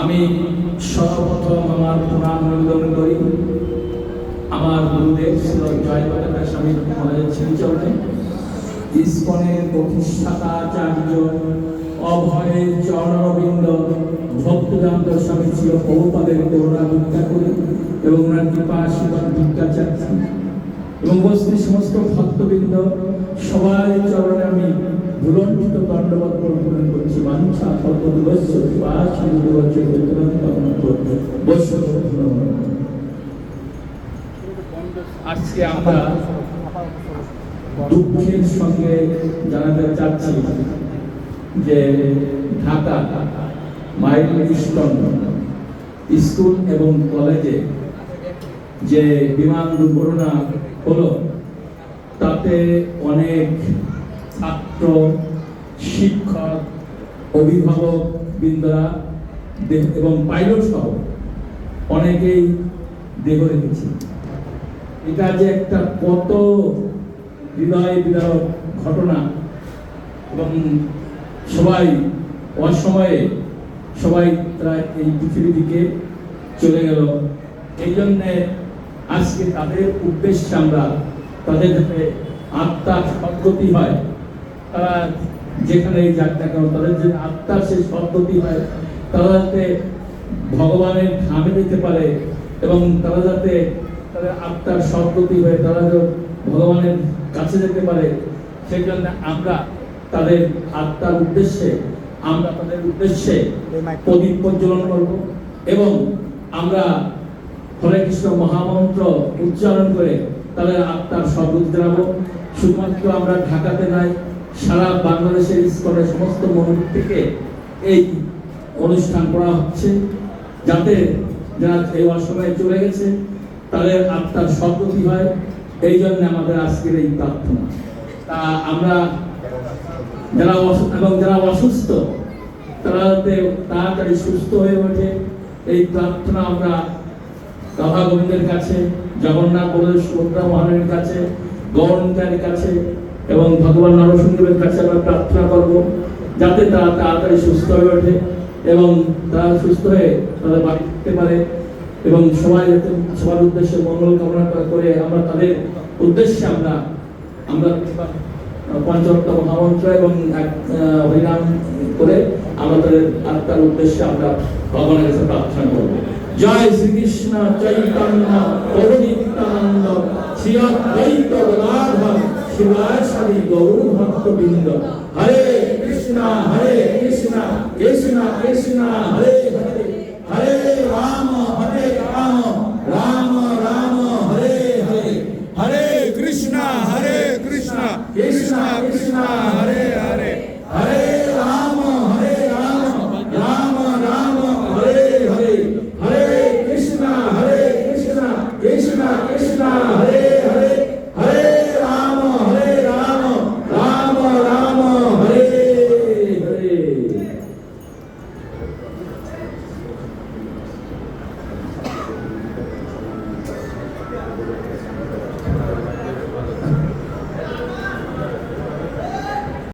আমি সর্বপ্রথম আমার পুরাণ নিবেদন করি। আমার গুরুদেব শ্রী জয়প্রকাশ স্বামী মহারাজ শিলচরণে ইস্কনের প্রতিষ্ঠাতাচার্য অভয়ের চরণবিন্দ ভক্তদান্ত স্বামী ছিল বহুপাদের করুণা ভিক্ষা করি এবং ওনার কৃপা আশীর্বাদ ভিক্ষা চাচ্ছি এবং সমস্ত ভক্তবৃন্দ, সবাই চরণে আমি ভুলণ্ঠিত দণ্ডবত প্রদান করছি। কৃপা সিন্ধুবচ্চ বৈশ্য আজকে আমরা দুঃখের সঙ্গে জানাতে চাচ্ছি যে ঢাকা, মাইল স্কুল এবং কলেজে যে বিমান দুর্ঘটনা হলো, তাতে অনেক ছাত্র, শিক্ষক, অভিভাবক বৃন্দরা এবং পাইলট সহ অনেকেই দেহ রেখেছে। এটা যে একটা কত হৃদয় বিদারক ঘটনা এবং সবাই অসময়ে সবাই তারা এই পৃথিবী দিকে চলে গেল, এই জন্যে আজকে তাদের উদ্দেশ্যে আমরা তাদের যাতে আত্মার সদ্গতি হয়। তারা যেখানে যাক না কেন তাদের যে আত্মার সেই সদ্গতি হয় তারা যাতে ভগবানের ধামে নিতে পারে এবং তারা যাতে তাদের আত্মার সদ্গতি হয়ে তারা ভগবানের কাছে যেতে পারে সেই জন্য আমরা তাদের আত্মার উদ্দেশ্যে আমরা তাদের উদ্দেশ্যে প্রদীপ প্রজ্বলন করব এবং আমরা হরে কৃষ্ণ মহামন্ত্র উচ্চারণ করে তাদের আত্মার জানাব শুধুমাত্র আমরা ঢাকাতে নাই, সারা বাংলাদেশের ইস্কনের সমস্ত মন্দির থেকে এই অনুষ্ঠান করা হচ্ছে। যাতে যারা এই অসময়ে চলে গেছে, তাদের আত্মার সদ্গতি হয়। এই জন্য আমাদের আজকের এই প্রার্থনা। তা আমরা যারা এবং যারা অসুস্থ, তারা তাড়াতাড়ি সুস্থ হয়ে ওঠে। এই প্রার্থনা আমরা রাধা গোবিন্দের কাছে, জগন্নাথ বলের সুভদ্রা মহারানীর কাছে গৌরঙ্কারের কাছে এবং ভগবান নরসিংহের কাছে আমরা প্রার্থনা করব যাতে তারা তাড়াতাড়ি সুস্থ হয়ে ওঠে এবং তারা সুস্থ হয়ে তাদের বাড়ি পারে এবং সবাই যাতে সবার উদ্দেশ্যে মঙ্গল কামনা করে আমরা তাদের উদ্দেশ্যে আমরা আমরা পঞ্চরত্ন মহামন্ত্র এবং এক হরিনাম করে আমাদের আত্মার উদ্দেশ্যে আমরা ভগবানের কাছে প্রার্থনা করব। জয় শ্রীকৃষ্ণ চৈতন্য প্রভু নিত্যানন্দ শ্রী অদ্বৈত গদাধর সারি গৌর ভক্তবৃন্দ। হরে কৃষ্ণ হরে কৃষ্ণ কৃষ্ণ কৃষ্ণ, হরে 항상